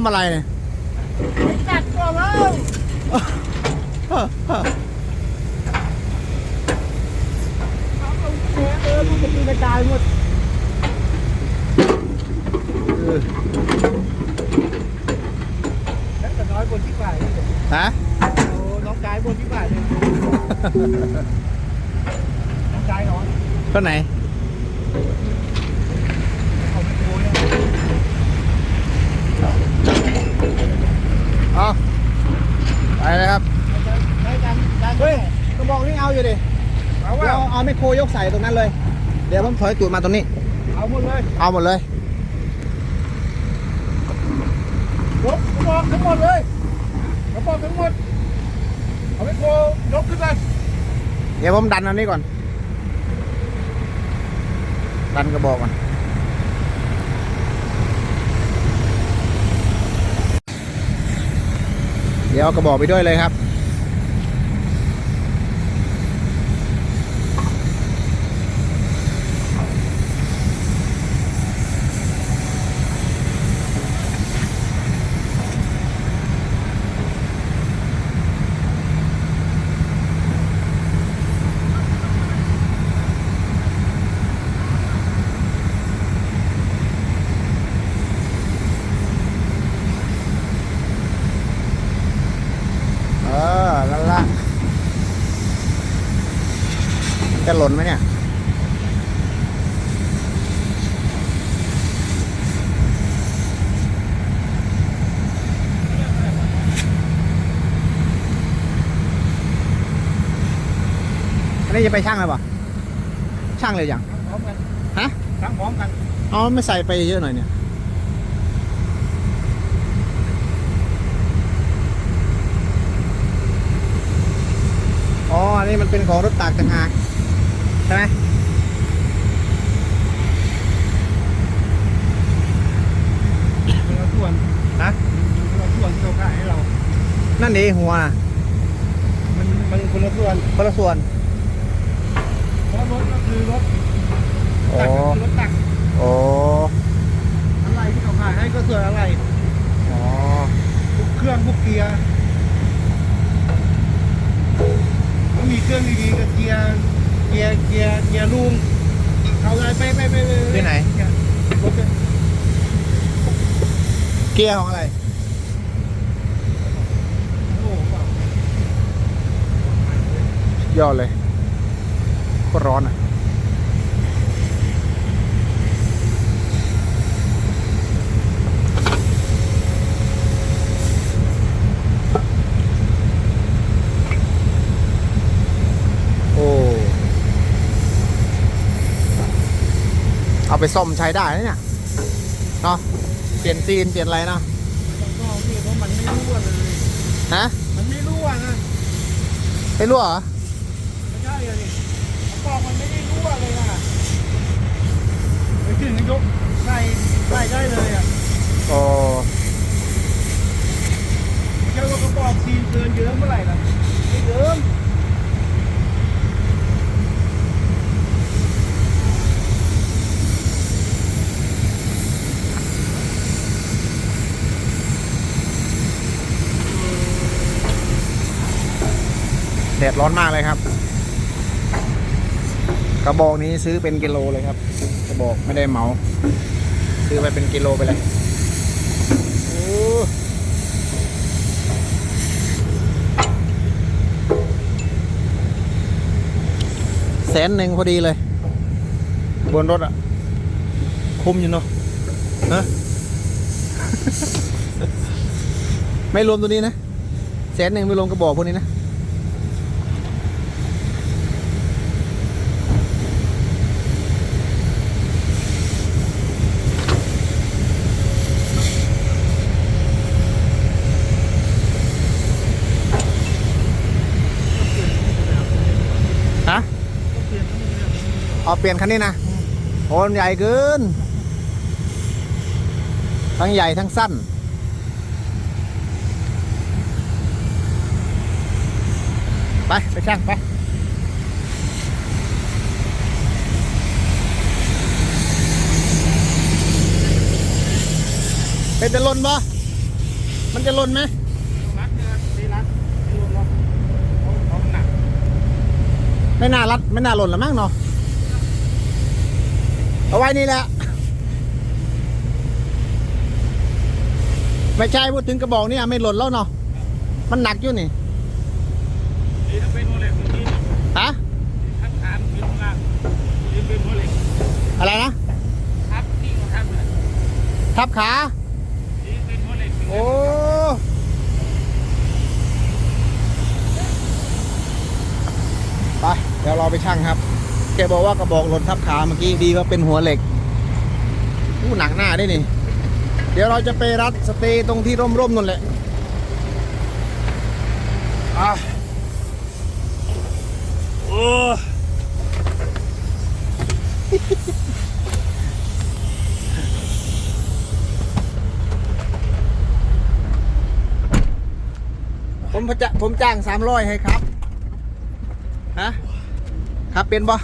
ำอะไรเนี่ยจัดตัวแล้วเออมันจะตีกระจายหมดแล้วแต่น้อยบนที่ฝ่ายนี่เลยฮะโอ้น้องกายบนที่ฝ่ายเลยน้องกายน้อยคนไหน เขาไม่โวยนะเอาไปเลยครับได้กันได้เฮ้ยกระบอกนี่เอาอยู่ดิเอาเดี๋ว่ายวเอาไมโครยกใส่ตรงนั้นเลย เดี๋ยวผมถอยตูดมาตรงนี้ เอาหมดเลยเอาหมดเลยยกกระบอกทั้งหมดเลยกระบอกทั้งหมดเอาไปโคยกขึ้นไปเดี๋ยวผมดันอันนี้ก่อน ดันกระบอกก่อน เดี๋ยวเอากระบอกไปด้วยเลยครับ เออนั่นละ จะหล่นไหมเนี่ยอันนี้จะไปช่างเลยป่ะช่างเลยยังพร้อมกันฮะทั้งพร้อมกันเอาไม่ใส่ไปเยอะหน่อยเนี่ยอ๋ออันนี้มันเป็นของรถตากต่างหาก ใช่ไหมคนละส่วนฮะคนละส่วนที่เขาขายให้เรา นั่นดีหัวน่ะมันมันคนละส่วนคนละส่วนเพราะรถก็คือรถโอ้ตักก็คือรถตักโอ้อะไรที่เขาขายให้ก็ส่วนอะไรอ๋อพวกเครื่องพวกเกียร์มันมีเครื่องดีๆกับเกียร์ เกียร์เกียร์เกียร์ลุงเอาอะไรไปไปไปไปที่ไหน รถเนี่ยเกียร์ของอะไร โอ้โหยอดเลยก็ร้อนอะ โอ้ เอาไป ซ่อมใช้ได้นะเนี่ยเนาะเปลี่ยนซีนเปลี่ยนอะไรเนาะก็พี่เพราะมันไม่รั่วเลย ฮะ มันไม่รั่วนะไปรั่วเหรอไม่ใช่เลยนี่กระบอกมันไม่ได้รั่วเลยนะไปถึงยกใส่ใส่ได้เลยอะโอ้ เจ้าว่ากระบอกซีนเกินเยอะเมื่อไหร่ล่ะไม่เยอะ แดดร้อนมากเลยครับ กระบอกนี้ซื้อเป็นกิโลเลยครับกระบอกไม่ได้เหมา ซื้อไปเป็นกิโลไปเลยแสนหนึ่งพอดีเลย บนรถอะคุ้มอยู่เนาะฮะไม่รวมตัวนี้นะแสนหนึ่งไม่รวมกระบอกพวกนี้นะ เอาเปลี่ยนคันนี้นะโอ้มันใหญ่เกิน ทั้งใหญ่ทั้งสั้น ไป ไปช่างไปเป็นจะลนปะมันจะหล่นไหมรัดเนี่ยตีรัดตีรวมล็อกเพราะเพราะมันหนัก ไม่น่ารัด ไม่น่าหล่นละมั้งเนาะ เอาไว้นี่แหละ ไม่ใช่พูดถึงกระบอกนี่ไม่หล่นแล้วเนาะ มันหนักอยู่นี่นี่ถ้าเป็นหัวเหล็กเมื่อกี้ฮะทับขานเป็นล่างนี่เป็นหัวเหล็กอะไรนะ ทับที่เขาทับทับขานี่เป็นหัวเหล็กโอ้ไปเดี๋ยวเราไปช่างครับ แกบอกว่ากระบอกหล่นทับขาเมื่อกี้ดีว่าเป็นหัวเหล็กอู้หนักหน้าด้นี่ เดี๋ยวเราจะไปรัดสเตย์ตรงที่ร่มๆนั่นแหละอะโอ้ผมจะผมจ้างสามร้อยให้ครับ ฮะ ครับเป็นบ่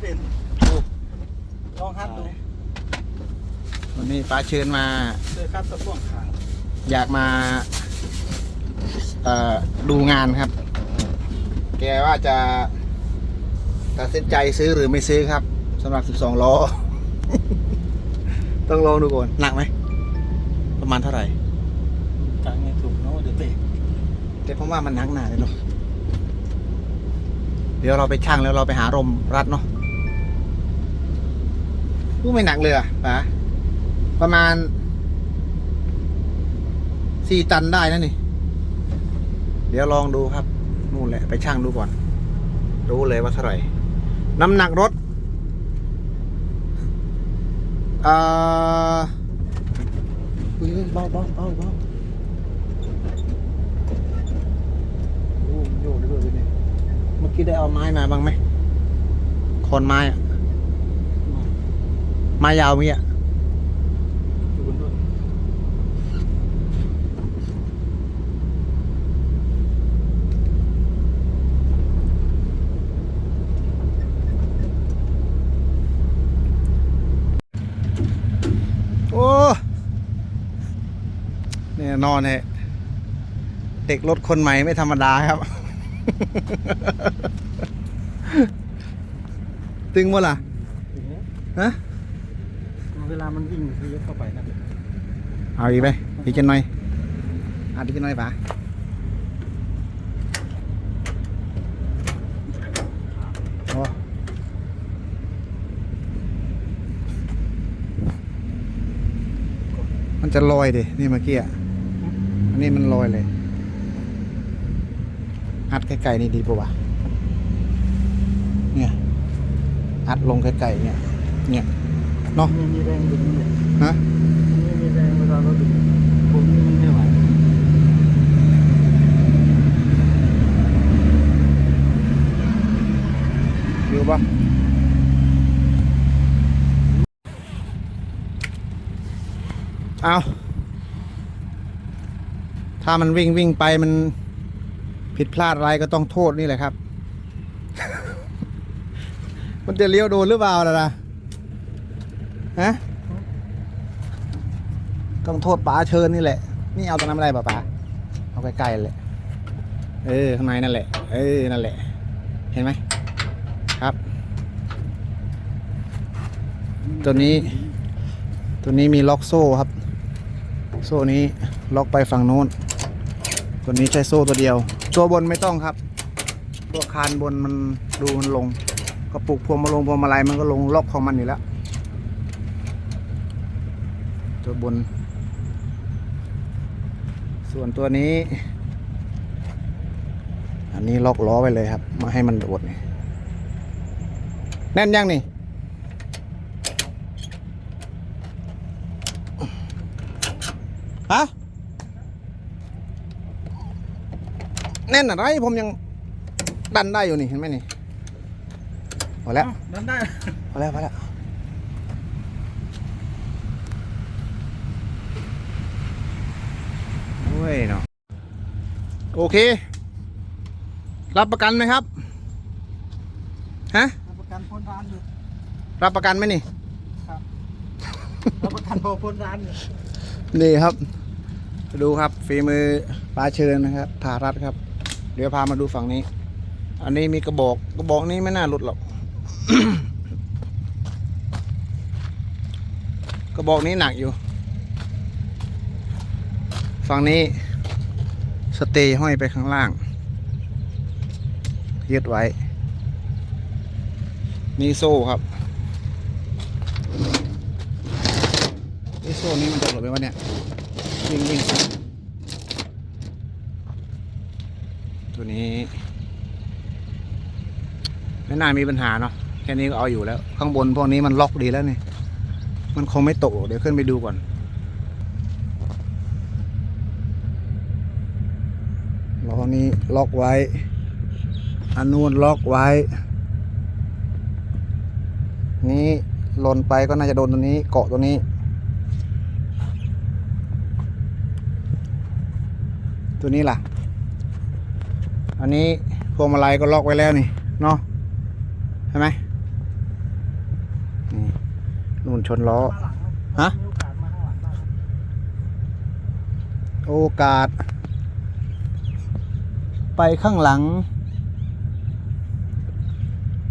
เป็นลองครับดูวันนี้ป้าเชิญมาเจอครับตะพ่วงขางอยากมาเอ่อดูงานครับ แกว่าจะตัดสินใจซื้อหรือไม่ซื้อครับสำหรับ 12 ล้อ ต้องลองดูก่อน หนักไหม ประมาณเท่าไหร่กางไงถูกเนาะเดี๋ยวเตะแต่ผมว่ามันหนักหนาเลยเนาะเดี๋ยวเราไปช่างแล้วเราไปหารมรัดเนาะ รู้ไม่หนักเลยอะป๋าประมาณสี่ตันได้นะนี่ เดี๋ยวลองดูครับ นู่นแหละ ไปช่างดูก่อน รู้เลยว่าเท่าไหร่ น้ำหนักรถเอ่ออุ้ยเบาเบาเบาเบาโอ้โยกได้ด้วยเนี่ยเมื่อกี้ได้เอาไม้มาบ้างไหมคอนไม้อะ ไม้ยาวมีอะอยู่บนรถโอ้เนี่ยนอนเนี่ยเด็กรถคนใหม่ไม่ธรรมดาครับ ตึงวะล่ะอย่างเงี้ยฮะ เวลามันวิ่งคือเข้าไปนะเอาอีกไหมอีกจะหน่อยอาอีกจะหน่อยปะโอ้มันจะลอยดินี่เมื่อกี้อะอันนี้มันลอยเลย อัดไกลๆนี่ดีป่าวะเนี่ย อัดลงไกลๆเนี่ย เนี่ย เนาะไม่มีแรงดึงเลยฮะไม่มีแรงเวลาเราดึงผมนี่มันไม่ไหวอยู่ปะเอาถ้ามันวิ่งวิ่งไปมันผิดพลาดอะไรก็ต้องโทษนี่แหละครับ มันจะเลี้ยวโดนหรือเปล่าล่ะนะ ฮะต้องโทษป๋าเชิญนี่แหละ นี่เอาตรงนั้นไม่ได้ป่ะป๋าเอาใกล้ๆเลยเออข้างในนั่นแหละ เออ นั่นแหละ เห็นไหมครับ ตัวนี้ ตัวนี้มีล็อกโซ่ครับ โซ่นี้ล็อกไปฝั่งโน้น ตัวนี้ใช้โซ่ตัวเดียว ตัวบนไม่ต้องครับ ตัวคานบนมันดูมันลงกระปุกพวงมาลงพวงมาลัยมันก็ลงล็อกของมันอยู่แล้ว ตัวบน ส่วนตัวนี้ อันนี้ล็อกล้อไปเลยครับ มาให้มันโดดนี่แน่นยังนี่ฮะแน่นอะไรผมยังดันได้อยู่นี่เห็นไหมนี่พอแล้วดันได้พอแล้วพอแล้วโอ้ ยเนาะโอเค รับประกันไหมครับ ฮะ รับประกันพ้นร้านอยู่รับประกันไหมนี่รับประกันพอพ้นร้านอยู่นี่ครับ ดูครับฝีมือปลาเชิญนะครับผารัดครับ เดี๋ยวพามาดูฝั่งนี้ อันนี้มีกระบอกกระบอกนี้ไม่น่าหลุดหรอก กระบอกนี้หนักอยู่ ฝั่งนี้สเตย์ห้อยไปข้างล่าง ยึดไว้ นี่โซ่ครับนี่โซ่นี้มันตกหรือไม่วะเนี่ยวิ่งวิ่งตัวนี้ไม่น่ามีปัญหาเนาะแค่นี้ก็เอาอยู่แล้ว ข้างบนพวกนี้มันล็อกดีแล้วนี่ มันคงไม่ตก เดี๋ยวขึ้นไปดูก่อนล้อนี้ ล็อกไว้ อันนู้นล็อกไว้ นี้หล่นไปก็น่าจะโดนตัวนี้เกาะตัวนี้ ตัวนี้ล่ะ อันนี้พวงมาลัยก็ล็อกไว้แล้วนี่เนาะใช่ไหมนี่นู่นชนล้อ ฮะ โอกาส ได้ครับโอกาสไปข้างหลัง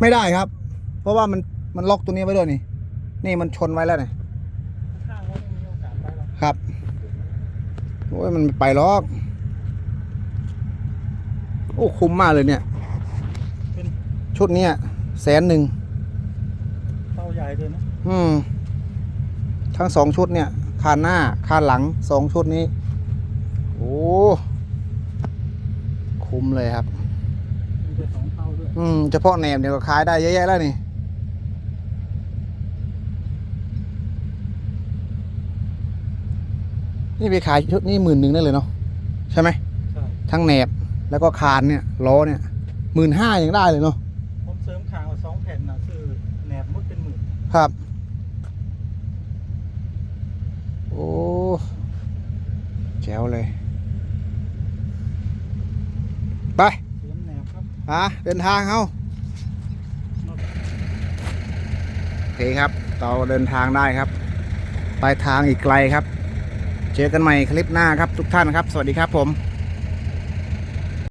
ไม่ได้ครับ เพราะว่ามันมันล็อกตัวนี้ไว้ด้วยนี่ นี่มันชนไว้แล้วนี่ข้างๆว่าไม่มีโอกาสไปหรอกครับโอ้ยมันไม่ไปล็อกโอ้คุ้มมากเลยเนี่ยเป็นชุดเนี้ยแสนหนึ่งเป้าใหญ่เลยนะอืมทั้งสองชุดเนี่ยคานหน้าคานหลังสองชุดนี้ โอ้ คุ้มเลยครับ มีแต่สองเป้าด้วยอืมเฉพาะแหนมเดี๋ยวก็ขายได้เยอะแยะแล้วนี่ นี่ไปขายชุดนี้หมื่นหนึ่งได้เลยเนาะใช่ไหม ใช่ทั้งแหนบแล้วก็คานเนี่ยล้อเนี่ยหมื่นห้ายังได้เลยเนาะผมเสริมคางมาสองแผ่นนะคือแหนบมุดเป็นหมื่นครับ โอ้แจ๋วเลย ไปเสริมแหนบครับอะเดินทางเขาโอเคครับเราเดินทางได้ครับ ไปทางอีกไกลครับ เจอกันใหม่คลิปหน้าครับทุกท่านครับ สวัสดีครับผม